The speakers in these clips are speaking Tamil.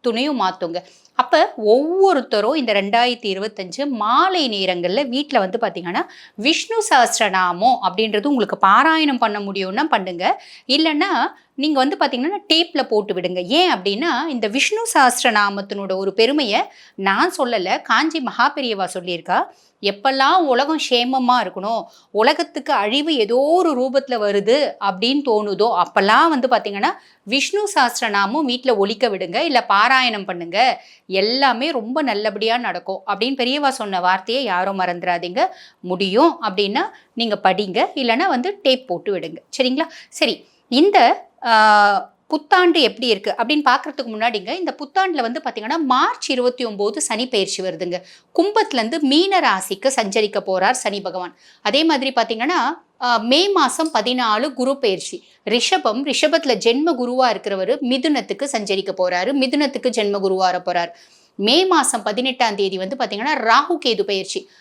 அத்துணையும் மாற்றுங்க அப்போ ஒவ்வொருத்தரும் இந்த ரெண்டாயிரத்தி இருபத்தஞ்சு மாலை நேரங்களில் வீட்டில் வந்து பார்த்திங்கன்னா விஷ்ணு சஹஸ்ரநாமம் அப்படின்றது உங்களுக்கு பாராயணம் பண்ண முடியும்னா பண்ணுங்க. இல்லைன்னா நீங்கள் வந்து பார்த்தீங்கன்னா டேப்பில் போட்டு விடுங்க. ஏன் அப்படின்னா இந்த விஷ்ணு சஹஸ்ரநாமத்தினோட ஒரு பெருமையை நான் சொல்லலை காஞ்சி மகாபெரியவா சொல்லியிருக்கா. எப்பெல்லாம் உலகம் சேமமாக இருக்கணும் உலகத்துக்கு அழிவு ஏதோ ஒரு ரூபத்தில் வருது அப்படின்னு தோணுதோ அப்போல்லாம் வந்து பார்த்தீங்கன்னா விஷ்ணு சாஸ்திரநாமும் வீட்டில் ஒழிக்க விடுங்க இல்லை பாராயணம் பண்ணுங்க. எல்லாமே ரொம்ப நல்லபடியாக நடக்கும் அப்படின்னு பெரியவா சொன்ன வார்த்தையை யாரும் மறந்துடாதீங்க முடியும் அப்படின்னா நீங்கள் படிங்க இல்லைன்னா வந்து டேப் போட்டு விடுங்க. சரிங்களா? சரி இந்த புத்தாண்டு எப்படி இருக்குது அப்படின்னு பார்க்கறதுக்கு முன்னாடிங்க இந்த புத்தாண்டில் வந்து பார்த்திங்கன்னா மார்ச் இருபத்தி ஒம்போது சனி பயிற்சி வருதுங்க. கும்பத்துலேருந்து மீன ராசிக்கு சஞ்சரிக்க போகிறார் சனி பகவான். அதே மாதிரி பார்த்திங்கன்னா மே மாதம் பதினாலு குரு பயிற்சி. ரிஷபம் ரிஷபத்தில் ஜென்ம குருவாக இருக்கிறவர் மிதுனத்துக்கு சஞ்சரிக்க போகிறாரு மிதுனத்துக்கு ஜென்ம குருவாக போகிறார் மே மாதம் பதினெட்டாம் தேதி வந்து பார்த்திங்கன்னா ராகு கேது பயிற்சி.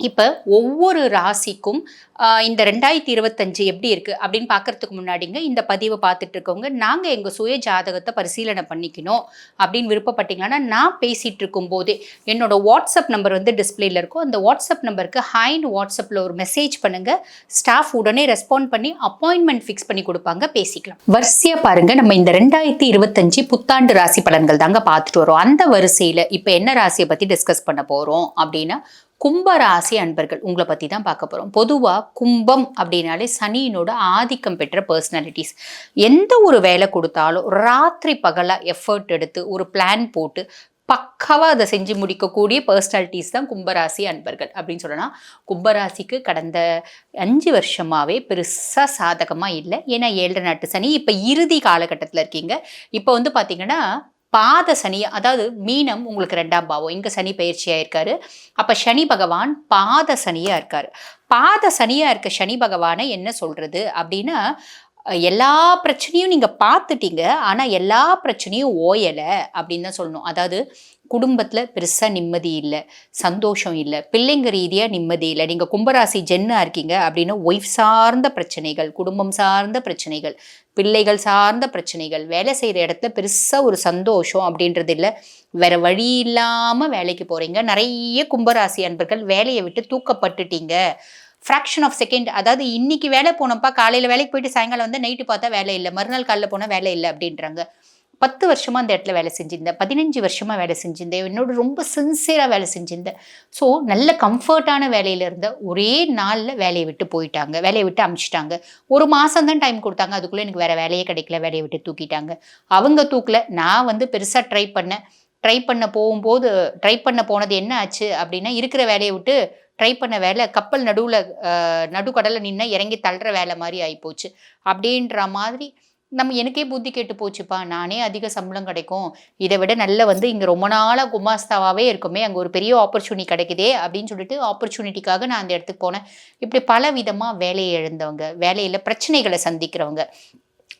இப்போ ஒவ்வொரு ராசிக்கும் இந்த ரெண்டாயிரத்தி இருபத்தஞ்சு எப்படி இருக்குது அப்படின்னு பார்க்கறதுக்கு முன்னாடிங்க இந்த பதிவை பார்த்துட்டு இருக்கவங்க நாங்கள் எங்கள் சுய ஜாதகத்தை பரிசீலனை பண்ணிக்கணும் அப்படின்னு விருப்பப்பட்டீங்கன்னா நான் பேசிகிட்டு இருக்கும்போதே என்னோட வாட்ஸ்அப் நம்பர் வந்து டிஸ்பிளேல இருக்கும். அந்த வாட்ஸ்அப் நம்பருக்கு ஹைன்னு வாட்ஸ்அப்பில் ஒரு மெசேஜ் பண்ணுங்கள் ஸ்டாஃப் உடனே ரெஸ்பாண்ட் பண்ணி அப்பாயின்மெண்ட் ஃபிக்ஸ் பண்ணி கொடுப்பாங்க பேசிக்கலாம். வரிசையாக பாருங்கள் நம்ம இந்த ரெண்டாயிரத்தி இருபத்தஞ்சு புத்தாண்டு ராசி பலன்கள் தாங்க பார்த்துட்டு வரோம். அந்த வரிசையில் இப்போ என்ன ராசியை பற்றி டிஸ்கஸ் பண்ண போகிறோம் அப்படின்னா கும்பராசி அன்பர்கள் உங்களை பற்றி தான் பார்க்க போகிறோம் பொதுவாக கும்பம் அப்படின்னாலே சனியினோட ஆதிக்கம் பெற்ற பர்சனாலிட்டிஸ் எந்த ஒரு வேலை கொடுத்தாலும் ராத்திரி பகலாக எஃபர்ட் எடுத்து ஒரு பிளான் போட்டு பக்காவாக அதை செஞ்சு முடிக்கக்கூடிய பர்சனாலிட்டிஸ் தான் கும்பராசி அன்பர்கள் அப்படின்னு சொல்லலாம். கும்பராசிக்கு கடந்த அஞ்சு வருஷமாகவே பெருசாக சாதகமாக இல்லை. ஏன்னா ஏழரை நாட்டு சனி இப்போ இறுதி காலகட்டத்தில் இருக்கீங்க. இப்போ வந்து பார்த்திங்கன்னா பாத சனி அதாவது மீனம் உங்களுக்கு ரெண்டாம் பாவம். இங்கே சனி பயிற்சியாக இருக்காரு. அப்போ சனி பகவான் பாத சனியாக இருக்கார். பாத சனியாக இருக்க சனி பகவானை என்ன சொல்கிறது அப்படின்னா எல்லா பிரச்சனையும் நீங்கள் பார்த்துட்டீங்க ஆனால் எல்லா பிரச்சனையும் ஓயலை அப்படின்னு தான் சொல்லணும். அதாவது குடும்பத்தில் பெருசாக நிம்மதி இல்லை சந்தோஷம் இல்லை பிள்ளைங்க ரீதியாக நிம்மதி இல்லை. நீங்கள் கும்பராசி ஜென்னாக இருக்கீங்க அப்படின்னா ஒய்ஃப் சார்ந்த பிரச்சனைகள் குடும்பம் சார்ந்த பிரச்சனைகள் பிள்ளைகள் சார்ந்த பிரச்சனைகள் வேலை செய்கிற இடத்துல பெருசாக ஒரு சந்தோஷம் அப்படின்றது இல்லை. வேற வழி இல்லாமல் வேலைக்கு போகிறீங்க நிறைய கும்பராசி அன்பர்கள் வேலையை விட்டு தூக்கப்பட்டுட்டீங்க. ஃப்ராக்ஷன் ஆஃப் செகண்ட் அதாவது இன்னைக்கு வேலை போனப்பா காலையில் வேலைக்கு போயிட்டு சாயங்காலம் வந்து நைட்டு பார்த்தா வேலை இல்லை. மறுநாள் காலையில் போனால் வேலை இல்லை அப்படின்றாங்க. பத்து வருஷமாக அந்த இடத்துல வேலை செஞ்சிருந்தேன். பதினஞ்சு வருஷமாக வேலை செஞ்சிருந்தேன். என்னோட ரொம்ப சின்சியராக வேலை செஞ்சிருந்தேன். ஸோ நல்ல கம்ஃபர்டான வேலையில் இருந்த ஒரே நாளில் வேலையை விட்டு போயிட்டாங்க. வேலையை விட்டு அமிச்சிட்டாங்க. ஒரு மாதம் தான் டைம் கொடுத்தாங்க. அதுக்குள்ளே எனக்கு வேறு வேலையே கிடைக்கல. வேலையை விட்டு தூக்கிட்டாங்க. அவங்க தூக்கல. நான் வந்து பெருசாக ட்ரை பண்ணேன். ட்ரை பண்ண போகும்போது ட்ரை பண்ண போனது என்ன ஆச்சு அப்படின்னா இருக்கிற வேலையை விட்டு ட்ரை பண்ண வேலை கப்பல் நடுவில் நடுக்கடலில் நின்று இறங்கி தள்ளுற வேலை மாதிரி ஆகிப்போச்சு அப்படின்ற மாதிரி நம்ம எனக்கே புத்தி கெட்டு போச்சுப்பா. நானே அதிக சம்பளம் கிடைக்கும். இதை விட நல்ல வந்து இங்கே ரொம்ப நாளாக குமாஸ்தாவாகவே இருக்குமே அங்கே ஒரு பெரிய ஆப்பர்ச்சுனிட்டி கிடைக்குதே அப்படின்னு சொல்லிட்டு ஆப்பர்ச்சுனிட்டிக்காக நான் அந்த இடத்துக்கு போனேன். இப்படி பல விதமாக வேலையை இழந்தவங்க வேலையில் பிரச்சனைகளை சந்திக்கிறவங்க.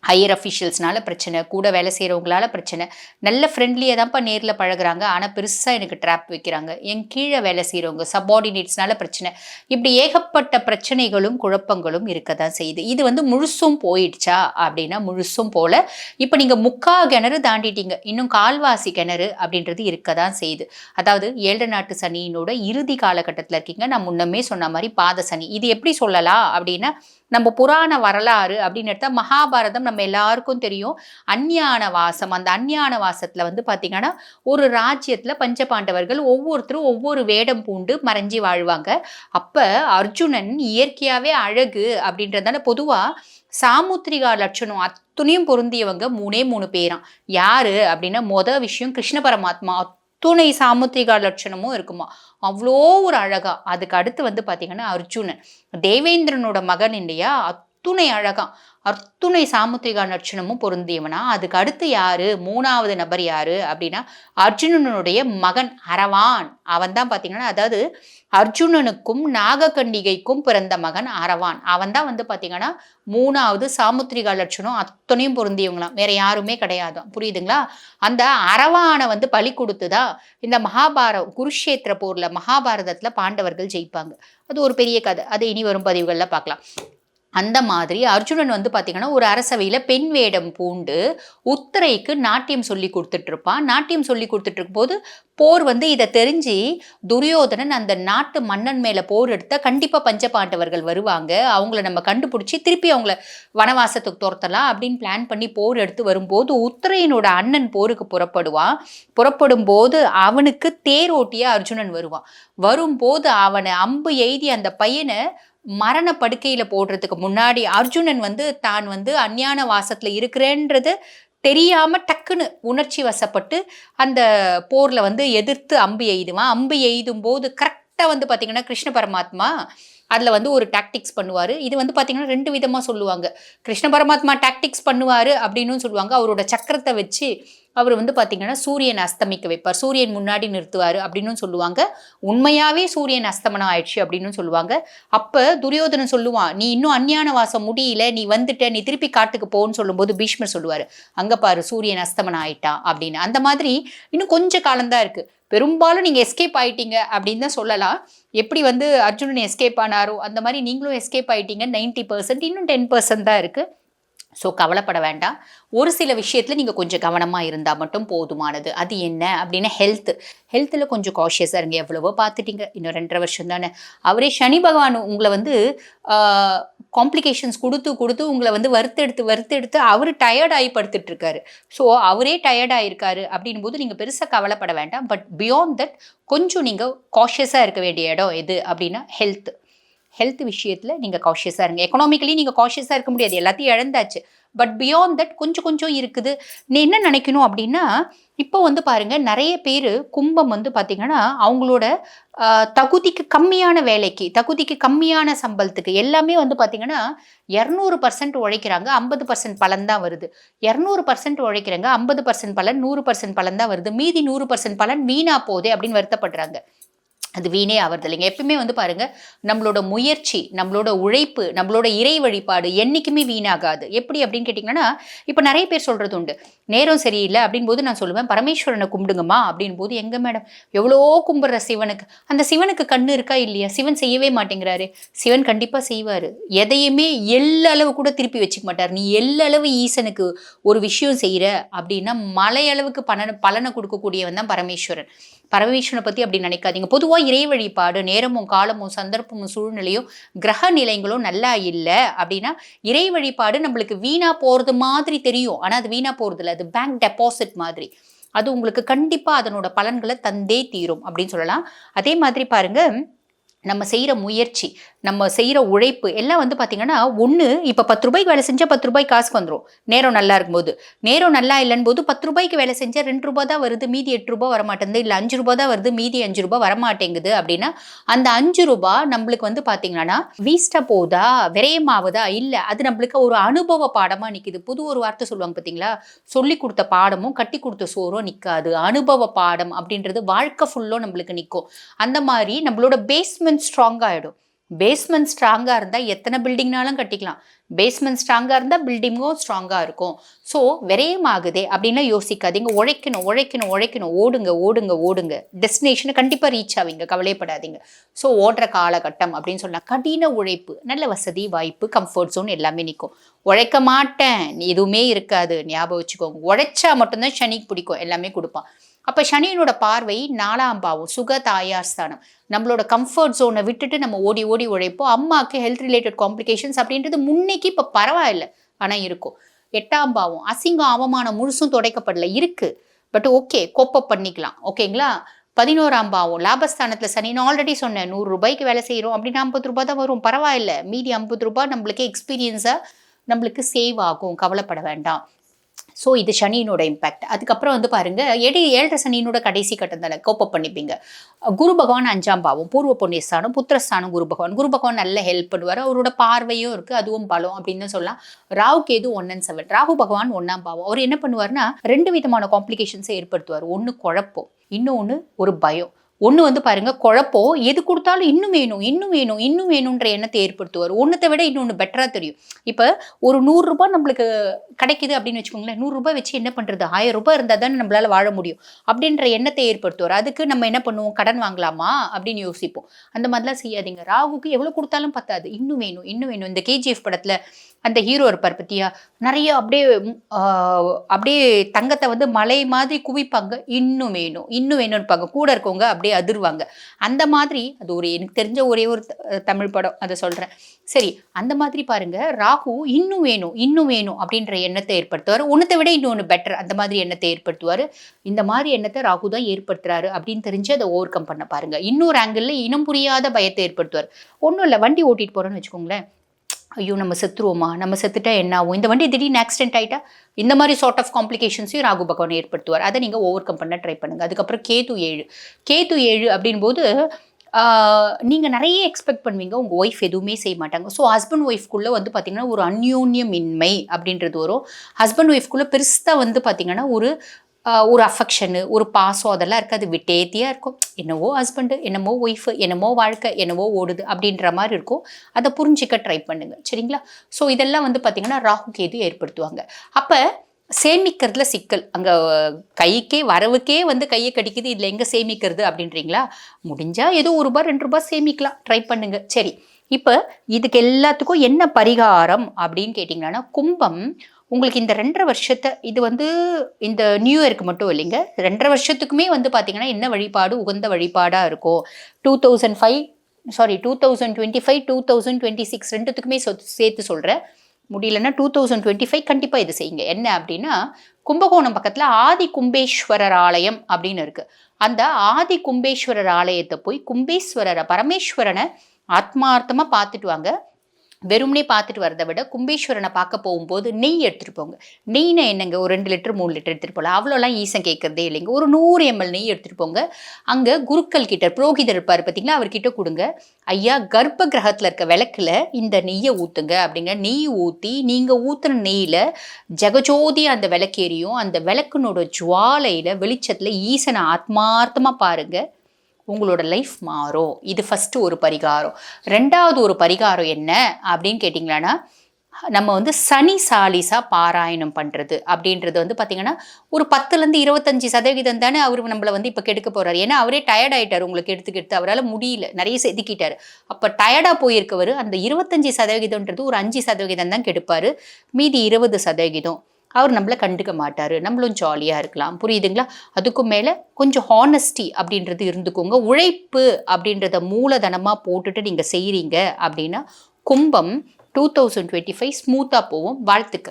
ஹையர் அஃபிஷியல்ஸ்னால பிரச்சனை கூட வேலை செய்கிறவங்களால பிரச்சனை. நல்ல ஃப்ரெண்ட்லியாக தான்ப்பா நேரில் பழகுறாங்க. ஆனால் பெருசாக எனக்கு ட்ராப் வைக்கிறாங்க. என் கீழே வேலை செய்கிறவங்க சப்பார்டினேட்ஸ்னால பிரச்சனை. இப்படி ஏகப்பட்ட பிரச்சனைகளும் குழப்பங்களும் இருக்க தான் செய்யுது. இது வந்து முழுசும் போயிடுச்சா? அப்படின்னா முழுசும் போல. இப்போ நீங்கள் முக்கா கிணறு தாண்டிட்டீங்க. இன்னும் கால்வாசி கிணறு அப்படின்றது இருக்க தான் செய்யுது. அதாவது ஏழு நாட்டு சனியினோட இறுதி காலகட்டத்தில் இருக்கீங்க. நான் முன்னமே சொன்ன மாதிரி பாத சனி. இது எப்படி சொல்லலாம் அப்படின்னா நம்ம புராண வரலாறு அப்படின்னு எடுத்தால் மகாபாரதம் நம்ம எல்லாருக்கும் தெரியும். அஞ்ஞான வாசம். அந்த அஞ்ஞான வாசத்தில் வந்து பார்த்திங்கன்னா ஒரு ராஜ்யத்தில் பஞ்சபாண்டவர்கள் ஒவ்வொருத்தரும் ஒவ்வொரு வேடம் பூண்டு மறைஞ்சி வாழ்வாங்க. அப்போ அர்ஜுனன் இயற்கையாகவே அழகு அப்படின்றதால பொதுவாக சாமுத்திரிகா லட்சணம் அத்துணையும் பொருந்தியவங்க மூணே மூணு பேராம். யாரு அப்படின்னா மொத விஷயம் கிருஷ்ண பரமாத்மா. அத்துணை சாமுத்திரிகா லட்சணமும் இருக்குமா. அவ்வளோ ஒரு அழகா. அதுக்கு அடுத்து வந்து பார்த்தீங்கன்னா அர்ஜுனன். தேவேந்திரனோட மகன் இல்லையா? அத்துணை அழகா அத்துணை சாமுத்திரிகா நட்சணமும் பொருந்தியவனா. அதுக்கு அடுத்து யாரு? மூணாவது நபர் யாரு? அப்படின்னா அர்ஜுனனுடைய மகன் அரவான். அவன் தான் பார்த்தீங்கன்னா அதாவது அர்ஜுனனுக்கும் நாககண்டிகைக்கும் பிறந்த மகன் அரவான். அவன் தான் வந்து பார்த்தீங்கன்னா மூணாவது சாமுத்திரிகா லட்சணம் அத்தனையும் பொருந்தியவங்களாம். வேற யாருமே கிடையாது. புரியுதுங்களா? அந்த அரவானை வந்து பலி கொடுத்துதான் இந்த மகாபார குருஷேத்திர போர்ல மகாபாரதத்துல பாண்டவர்கள் ஜெயிப்பாங்க. அது ஒரு பெரிய கதை. அது இனி வரும் பதிவுகள்ல பார்க்கலாம் அந்த மாதிரி அர்ஜுனன் வந்து பார்த்தீங்கன்னா ஒரு அரசவையில் பெண் வேடம் பூண்டு உத்தரைக்கு நாட்டியம் சொல்லி கொடுத்துட்டு இருப்பான் நாட்டியம் சொல்லி கொடுத்துட்டு போது போர் வந்து இதை தெரிஞ்சு துரியோதனன் அந்த நாட்டு மன்னன் மேலே போர் எடுத்த கண்டிப்பாக பஞ்சபாண்டவர்கள் வருவாங்க. அவங்கள நம்ம கண்டுபிடிச்சி திருப்பி அவங்கள வனவாசத்துக்கு துரத்தலாம் அப்படின்னு பிளான் பண்ணி போர் எடுத்து வரும்போது உத்தரையனோட அண்ணன் போருக்கு புறப்படுவான் புறப்படும் போது அவனுக்கு தேரோட்டிய அர்ஜுனன் வருவான். வரும்போது அவனை அம்பு எய்தி அந்த பையனை மரண படுக்கையில் போடுறதுக்கு முன்னாடி அர்ஜுனன் வந்து தான் வந்து அஞ்ஞான வாசத்தில் இருக்கிறேன்றது தெரியாமல் டக்குன்னு உணர்ச்சி வசப்பட்டு அந்த போரில் வந்து எதிர்த்து அம்பு எய்துவான் அம்பு எய்தும் போது கரெக்டாக வந்து பார்த்திங்கன்னா கிருஷ்ண பரமாத்மா அதில் வந்து ஒரு டாக்டிக்ஸ் பண்ணுவார். இது வந்து பார்த்தீங்கன்னா ரெண்டு விதமாக சொல்லுவாங்க. கிருஷ்ண பரமாத்மா டாக்டிக்ஸ் பண்ணுவார் அப்படின்னு சொல்லுவாங்க. அவரோட சக்கரத்தை வச்சு அவர் வந்து பார்த்திங்கன்னா சூரியன் அஸ்தமிக்க வைப்பார். சூரியன் முன்னாடி நிறுத்துவார் அப்படின்னு சொல்லுவாங்க. உண்மையாகவே சூரியன் அஸ்தமனம் ஆயிடுச்சு அப்படின்னு சொல்லுவாங்க. அப்போ துரியோதனன் சொல்லுவான் நீ இன்னும் அஞ்ஞான வாசம் முடியல. நீ வந்துட்ட. நீ திருப்பி காட்டுக்கு போன்னு சொல்லும்போது பீஷ்மர் சொல்லுவார். அங்கே பாரு சூரியன் அஸ்தமனம் ஆயிட்டான் அப்படின்னு. அந்த மாதிரி இன்னும் கொஞ்சம் காலம்தான் இருக்குது பெரும்பாலும் நீங்கள் எஸ்கேப் ஆயிட்டீங்க அப்படின்னு தான் சொல்லலாம். எப்படி வந்து அர்ஜுனன் எஸ்கேப் ஆனாரோ அந்த மாதிரி நீங்களும் எஸ்கேப் ஆகிட்டீங்க நைன்ட்டி பர்சன்ட் இன்னும் டென் பர்சன்ட் தான் இருக்குது ஸோ கவலைப்பட வேண்டாம். ஒரு சில விஷயத்தில் நீங்கள் கொஞ்சம் கவனமாக இருந்தால் மட்டும் போதுமானது. அது என்ன அப்படின்னா ஹெல்த் ஹெல்த்தில் கொஞ்சம் காஷியஸாக இருங்க. எவ்வளவோ பார்த்துட்டீங்க. இன்னும் ரெண்டரை வருஷம் தானே. அவரே சனி பகவான் உங்களை வந்து காம்ப்ளிகேஷன்ஸ் கொடுத்து கொடுத்து உங்களை வந்து வறுத்தெடுத்து வறுத்தெடுத்து அவர் டயர்டாகி படுத்துட்ருக்காரு ஸோ அவரே டயர்ட் ஆகிருக்காரு அப்படின் போது நீங்கள் பெருசாக கவலைப்பட வேண்டாம். பட் பியாண்ட் தட் கொஞ்சம் நீங்கள் காஷியஸாக இருக்க வேண்டிய இடம் எது அப்படின்னா ஹெல்த் ஹெல்த் விஷயத்தில் நீங்கள் காஷியஸாக இருங்க. எக்கனாமிக்கலி நீங்கள் காஷியஸாக இருக்க முடியாது. எல்லாத்தையும் இழந்தாச்சு. பட் பியாண்ட் தட் கொஞ்சம் கொஞ்சம் இருக்குது. நீ என்ன நினைக்கணும் அப்படின்னா இப்போ வந்து பாருங்கள் நிறைய பேர் கும்பம் வந்து பார்த்திங்கன்னா அவங்களோட தகுதிக்கு கம்மியான வேலைக்கு தகுதிக்கு கம்மியான சம்பளத்துக்கு எல்லாமே வந்து பார்த்தீங்கன்னா இரநூறு பர்சன்ட் உழைக்கிறாங்க ஐம்பது பர்சன்ட் பலன் தான் வருது. இரநூறு பர்சன்ட் உழைக்கிறாங்க ஐம்பது பர்சன்ட் பலன் நூறு பர்சன்ட் பலன் தான் வருது. மீதி நூறு பர்சன்ட் பலன் வீணாக போதே அப்படின்னு வருத்தப்படுறாங்க. அது வீணே ஆகிறது இல்லைங்க எப்பயுமே வந்து பாருங்க நம்மளோட முயற்சி நம்மளோட உழைப்பு நம்மளோட இறை வழிபாடு என்றைக்குமே வீணாகாது. எப்படி அப்படின்னு கேட்டிங்கன்னா இப்போ நிறைய பேர் சொல்கிறது உண்டு. நேரம் சரியில்லை அப்படின் போது நான் சொல்லுவேன் பரமேஸ்வரனை கும்பிடுங்கம்மா அப்படின் போது எங்கே மேடம்? எவ்வளோ கும்பிட்ற சிவனுக்கு? அந்த சிவனுக்கு கண்ணு இருக்கா இல்லையா? சிவன் செய்யவே மாட்டேங்கிறாரு. சிவன் கண்டிப்பாக செய்வார். எதையுமே எல்லளவு கூட திருப்பி வச்சுக்க மாட்டார். நீ எல்லளவு ஈசனுக்கு ஒரு விஷயம் செய்கிற அப்படின்னா மலையளவுக்கு பலனை பலனை கொடுக்கக்கூடியவன் தான் பரமேஸ்வரன். பரமேஸ்வரனை பற்றி அப்படி நினைக்காதீங்க. பொதுவாக இறை வழிபாடு நேரமும் காலமும் சந்தர்ப்பமும் சூழ்நிலையும் கிரக நிலைங்களும் நல்லா இல்லை அப்படின்னா இறை வழிபாடு நம்மளுக்கு வீணா போகிறது மாதிரி தெரியும். ஆனால் அது வீணா போகிறது இல்லை அது பேங்க் டெபாசிட் மாதிரி. அது உங்களுக்கு கண்டிப்பாக அதனோட பலன்களை தந்தே தீரும் அப்படின்னு சொல்லலாம். அதே மாதிரி பாருங்கள் நம்ம செய்கிற முயற்சி நம்ம செய்கிற உழைப்பு எல்லாம் வந்து பார்த்திங்கன்னா ஒன்று இப்போ பத்து ரூபாய்க்கு வேலை செஞ்சால் பத்து ரூபாய் காசுக்கு வந்துடும் நேரம் நல்லா இருக்கும்போது. நேரம் நல்லா இல்லைன்னு போது பத்து ரூபாய்க்கு வேலை செஞ்சால் ரெண்டு ரூபா தான் வருது மீதி எட்டு ரூபா வரமாட்டேங்குது. இல்லை அஞ்சு ரூபா தான் வருது மீதி அஞ்சு ரூபா வரமாட்டேங்குது அப்படின்னா அந்த அஞ்சு ரூபா நம்மளுக்கு வந்து பார்த்தீங்கன்னா வீஸ்டாக போகுதா விரயமாகுதா? இல்லை. அது நம்மளுக்கு ஒரு அனுபவ பாடமாக நிற்கிது புது ஒரு வார்த்தை சொல்லுவாங்க பார்த்தீங்களா சொல்லி கொடுத்த பாடமும் கட்டி கொடுத்த சோறும் நிற்காது அனுபவ பாடம் அப்படின்றது வாழ்க்கை ஃபுல்லும் நம்மளுக்கு நிற்கும் அந்த மாதிரி நம்மளோட பேஸ்மெண்ட் ஸ்ட்ராங் ஆகிடும் பேஸ்மெண்ட் ஸ்ட்ராங்காக இருந்தால் எத்தனை பில்டிங்னாலும் கட்டிக்கலாம். பேஸ்மெண்ட் ஸ்ட்ராங்காக இருந்தால் பில்டிங்கும் ஸ்ட்ராங்காக இருக்கும். ஸோ விரயமாகுதே அப்படின்லாம் யோசிக்காதீங்க உழைக்கணும் உழைக்கணும் உழைக்கணும். ஓடுங்க ஓடுங்க ஓடுங்க. டெஸ்டினேஷனை கண்டிப்பாக ரீச் ஆவீங்க. கவலைப்படாதீங்க. ஸோ ஓடுற காலகட்டம் அப்படின்னு சொல்லலாம் கடின உழைப்பு நல்ல வசதி வாய்ப்பு கம்ஃபர்ட் ஜோன் எல்லாமே நிற்கும் உழைக்க மாட்டேன். எதுவுமே இருக்காது. ஞாபகம் வச்சுக்கோங்க. உழைச்சா மட்டும்தான் சனிக்கு பிடிக்கும். எல்லாமே கொடுப்பான். அப்போ சனியனோட பார்வை நாலாம் பாவம் சுக தாயார் ஸ்தானம். நம்மளோட கம்ஃபர்ட் ஜோனை விட்டுட்டு நம்ம ஓடி ஓடி உழைப்போம். அம்மாவுக்கு ஹெல்த் ரிலேட்டட் காம்ப்ளிகேஷன்ஸ் அப்படின்றது இன்னைக்கு இப்போ பரவாயில்ல. ஆனால் இருக்கும் எட்டாம் பாவம். அசிங்கம் அவமானம் முழுசும் துடைக்கப்படல. இருக்கு. பட் ஓகே கோப்பப் பண்ணிக்கலாம். ஓகேங்களா பதினோராம் பாவம். லாபஸ்தானத்தில் சனி நான் ஆல்ரெடி சொன்னேன் நூறு ரூபாய்க்கு வேலை செய்கிறோம் அப்படின்னா ஐம்பது ரூபாய் தான் வரும். பரவாயில்ல. மீதி ஐம்பது ரூபாய் நம்மளுக்கே எக்ஸ்பீரியன்ஸாக நம்மளுக்கு சேவ் ஆகும். கவலைப்பட வேண்டாம். ஸோ இது சனியினோட இம்பேக்ட் அதுக்கப்புறம் வந்து பாருங்கள் எடி ஏழரை சனியினோட கடைசி கட்டத்தில் கோப்பப் பண்ணிப்பீங்க. குரு பகவான் அஞ்சாம் பாவம் பூர்வ புண்ணியஸ்தானம் புத்திரஸ்தானம் குரு பகவான். குரு பகவான் நல்ல ஹெல்ப் பண்ணுவார். அவரோட பார்வையும் இருக்குது அதுவும் பலம் அப்படின்னு சொல்லலாம். ராகு கேது ஒன்னன் செவன் ராகு பகவான் ஒன்றாம் பாவம். அவர் என்ன பண்ணுவார்னா ரெண்டு விதமான காம்ப்ளிகேஷன்ஸை ஏற்படுத்துவார். ஒன்று குழப்பம் இன்னொன்று ஒரு பயம். ஒன்று வந்து பாருங்கள் குழப்பம். எது கொடுத்தாலும் இன்னும் வேணும் இன்னும் வேணும் இன்னும் வேணுன்ற எண்ணத்தை ஏற்படுத்துவார். ஒன்றத்தை விட இன்னொன்று பெட்டராக தெரியும். இப்போ ஒரு நூறுரூபா நம்மளுக்கு கிடைக்குது அப்படின்னு வச்சுக்கோங்களேன் நூறுரூபா வச்சு என்ன பண்ணுறது ஆயிரம் ரூபாய் இருந்தால் தானே நம்மளால் வாழ முடியும். அப்படின்ற எண்ணத்தை ஏற்படுத்துவார். அதுக்கு நம்ம என்ன பண்ணுவோம்? கடன் வாங்கலாமா? அப்படின்னு யோசிப்போம். அந்த மாதிரிலாம் செய்யாதீங்க. ராகுக்கு எவ்வளோ கொடுத்தாலும் பத்தாது. இன்னும் வேணும் இன்னும் வேணும். இந்த கேஜிஎஃப் படத்தில் அந்த ஹீரோ இருப்பார் பத்தியா? நிறைய அப்படியே அப்படியே தங்கத்தை வந்து மலை மாதிரி குவிப்பாங்க. இன்னும் வேணும் இன்னும் வேணும்ப்பாங்க கூட இருக்கவங்க அப்படியே அதிர்வாங்க. அந்த மாதிரி அது ஒரு எனக்கு தெரிஞ்ச ஒரே ஒரு தமிழ் படம் அதை சொல்கிறேன் சரி அந்த மாதிரி பாருங்க ராகு இன்னும் வேணும் இன்னும் வேணும் அப்படின்ற எண்ணத்தை ஏற்படுத்துவார். ஒன்றத்தை விட இன்னொன்று பெட்டர் அந்த மாதிரி எண்ணத்தை ஏற்படுத்துவார். இந்த மாதிரி எண்ணத்தை ராகு தான் ஏற்படுத்துறாரு அப்படின்னு தெரிஞ்சு அதை ஓவர் கம் பண்ண பாருங்க. இன்னொரு ஆங்கிளில் இனம் புரியாத பயத்தை ஏற்படுத்துவார். ஒன்றும் இல்லை வண்டி ஓட்டிட்டு போகிறோன்னு வச்சுக்கோங்களேன். ஐயோ நம்ம செத்துருவோமா? நம்ம செத்துட்டா என்ன ஆகும் இந்த வண்டி திடீர்னு ஆக்சிடென்ட் ஆகிட்டா இந்த மாதிரி சார்ட் ஆஃப் காம்ப்ளிகேஷன்ஸையும் ராகு பகவான் ஏற்படுத்துவார். அதை நீங்கள் ஓவர் கம் பண்ண ட்ரை பண்ணுங்கள் அதுக்கப்புறம் கேது ஏழு. கேது ஏழு அப்படின்போது நீங்கள் நிறைய எக்ஸ்பெக்ட் பண்ணுவீங்க. உங்கள் ஒய்ஃப் எதுவுமே செய்ய மாட்டாங்க. ஸோ ஹஸ்பண்ட் ஒய்ஃப்குள்ளே வந்து பார்த்திங்கன்னா ஒரு அந்யோன்யமின்மை அப்படின்றது வரும். ஹஸ்பண்ட் ஒய்ஃப்குள்ளே பெருசாக வந்து பார்த்திங்கன்னா ஒரு ஒரு அஃபெக்ஷனு ஒரு பாசம் அதெல்லாம் இருக்காது விட்டேத்தியாக இருக்கும். என்னவோ ஹஸ்பண்டு என்னமோ ஒய்ஃபு என்னமோ வாழ்க்கை என்னவோ ஓடுது அப்படின்ற மாதிரி இருக்கும். அதை புரிஞ்சிக்க ட்ரை பண்ணுங்க. சரிங்களா? ஸோ இதெல்லாம் வந்து பார்த்திங்கன்னா ராகு கேது ஏற்படுத்துவாங்க. அப்போ சேமிக்கிறதுல சிக்கல். அங்கே கைக்கே வரவுக்கே வந்து கையை கடிக்குது. இதில் எங்கே சேமிக்கிறது அப்படின்றீங்களா? முடிஞ்சால் ஏதோ ஒரு ரூபாய் ரெண்டு ரூபாய் சேமிக்கலாம். ட்ரை பண்ணுங்க. சரி. இப்போ இதுக்கு எல்லாத்துக்கும் என்ன பரிகாரம் அப்படின்னு கேட்டிங்கன்னா கும்பம் உங்களுக்கு இந்த ரெண்டரை வருஷத்தை இது வந்து இந்த நியூ இயருக்கு மட்டும் இல்லைங்க. ரெண்டரை வருஷத்துக்குமே வந்து பார்த்தீங்கன்னா என்ன வழிபாடு உகந்த வழிபாடாக இருக்கும் two thousand five sorry two thousand twenty five two thousand twenty six ரெண்டுத்துக்குமே சேர்த்து சொல்கிறேன் முடியலன்னா டூ தௌசண்ட் டுவெண்ட்டி ஃபைவ் கண்டிப்பாக இது செய்யுங்க. என்ன அப்படின்னா கும்பகோணம் பக்கத்தில் ஆதி கும்பேஸ்வரர் ஆலயம் அப்படின்னு இருக்குது அந்த ஆதி கும்பேஸ்வரர் ஆலயத்தை போய் கும்பேஸ்வரரை பரமேஸ்வரனை ஆத்மார்த்தமாக பார்த்துட்டு வாங்க. வெறும்னே பார்த்துட்டு வரதை விட கும்பேஸ்வரனை பார்க்க போகும்போது நெய் எடுத்துகிட்டு போங்க. நெய்னா என்னங்க? ஒரு ரெண்டு லிட்டர் மூணு லிட்டர் எடுத்துகிட்டு போகலாம். அவ்வளோலாம் ஈசன் கேட்குறதே இல்லைங்க. ஒரு நூறு எம்எல் நெய் எடுத்துகிட்டு போங்க. அங்கே குருக்கள் கிட்ட புரோகிதர் இருப்பார் பார்த்தீங்களா? அவர்கிட்ட கொடுங்க. ஐயா கர்ப்ப கிரகத்தில் இருக்க விளக்கில் இந்த நெய்யை ஊற்றுங்க அப்படிங்க. நெய் ஊற்றி நீங்கள் ஊற்றுன நெய்யில் ஜெகஜோதி அந்த விளக்கேறியும் அந்த விளக்குனோட ஜுவாலையில் வெளிச்சத்தில் ஈசனை ஆத்மார்த்தமாக பாருங்கள் உங்களோட லைஃப் மாறும். இது ஃபஸ்ட்டு ஒரு பரிகாரம். ரெண்டாவது ஒரு பரிகாரம் என்ன அப்படின்னு கேட்டிங்களான்னா நம்ம வந்து சனி சாலிசாக பாராயணம் பண்ணுறது அப்படின்றது வந்து பார்த்திங்கன்னா ஒரு பத்துலேருந்து இருபத்தஞ்சி சதவீதம் தானே அவர் நம்மளை வந்து இப்போ கெடுக்க போகிறார் ஏன்னா அவரே டயர்ட் ஆகிட்டார் உங்களுக்கு எடுத்துக்கிட்டு அவரால் முடியல. நிறைய செதுக்கிட்டார். அப்போ டயர்டாக போயிருக்கவர் அந்த இருபத்தஞ்சி சதவீதம்ன்றது ஒரு அஞ்சு சதவீதம் தான் கெடுப்பார். மீதி இருபது சதவீதம். அவர் நம்மளை கண்டுக்க மாட்டார். நம்மளும் ஜாலியாக இருக்கலாம். புரியுதுங்களா? அதுக்கும் மேலே கொஞ்சம் ஹானஸ்டி அப்படின்றது இருந்துக்கோங்க. உழைப்பு அப்படின்றத மூலதனமாக போட்டுட்டு நீங்கள் செய்கிறீங்க அப்படின்னா கும்பம் டூ தௌசண்ட் டுவெண்ட்டி ஃபைவ் ஸ்மூத்தாக போவோம் வாழ்த்துக்கள்.